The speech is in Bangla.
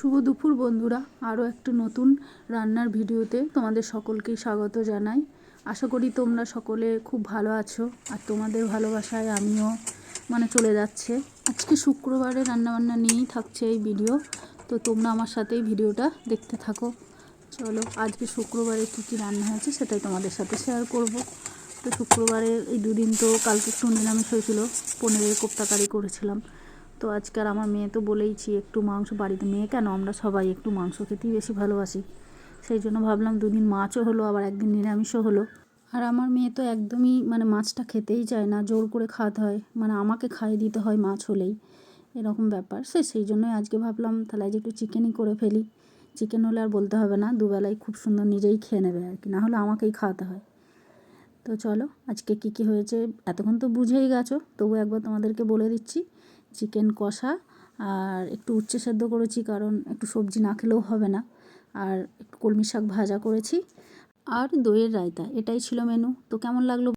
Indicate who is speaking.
Speaker 1: শুভ দুপুর বন্ধুরা। আরও একটা নতুন রান্নার ভিডিওতে তোমাদের সকলকেই স্বাগত জানাই। আশা করি তোমরা সকলে খুব ভালো আছো আর তোমাদের ভালোবাসায় আমিও মানে চলে যাচ্ছে। আজকে শুক্রবারে রান্নাবান্না নিয়েই থাকছে এই ভিডিও। তো তোমরা আমার সাথেই ভিডিওটা দেখতে থাকো। চলো, আজকে শুক্রবারে কী কী রান্না হয়েছে সেটাই তোমাদের সাথে শেয়ার করব। তো শুক্রবারে এই দুদিন তো কালকে একটু নিরামিষ হয়েছিল, পনেরের কোপ্তাকারি করেছিলাম। তো আজকাল আমার মেয়ে তো বলেইছি, একটু মাংস, বাড়িতে মেয়ে কেন? আমরা সবাই একটু মাংস খেতেই বেশি ভালোবাসি। সেই জন্য ভাবলাম দুদিন মাছও হলো, আবার একদিন নিরামিষও হলো। আর আমার মেয়ে তো একদমই মানে মাছটা খেতেই চায় না, জোর করে খাওয়াতে হয়। মানে আমাকে খাইয়ে দিতে হয় মাছ হলেই। এরকম ব্যাপার। সে সেই জন্যই আজকে ভাবলাম তাহলে আজ একটু চিকেনই করে ফেলি। চিকেন হলে আর বলতে হবে না দুবেলায় খুব সুন্দর নিজেই খেয়ে নেবে আর কি, না হলে আমাকেই খাওয়াতে হয়। তো চলো, আজকে কী কী হয়েছে এতক্ষণ তো বুঝেই গেছো, তবু একবার তোমাদেরকে বলে দিচ্ছি। চিকেন কষা আর একটু উচ্ছে সেদ্ধ করেছি কারণ একটু সবজি না খেলেও হবে না। আর একটু কলমি শাক ভাজা করেছি। আর দইয়ের রায়তা, এটাই ছিল মেনু তো কেমন লাগল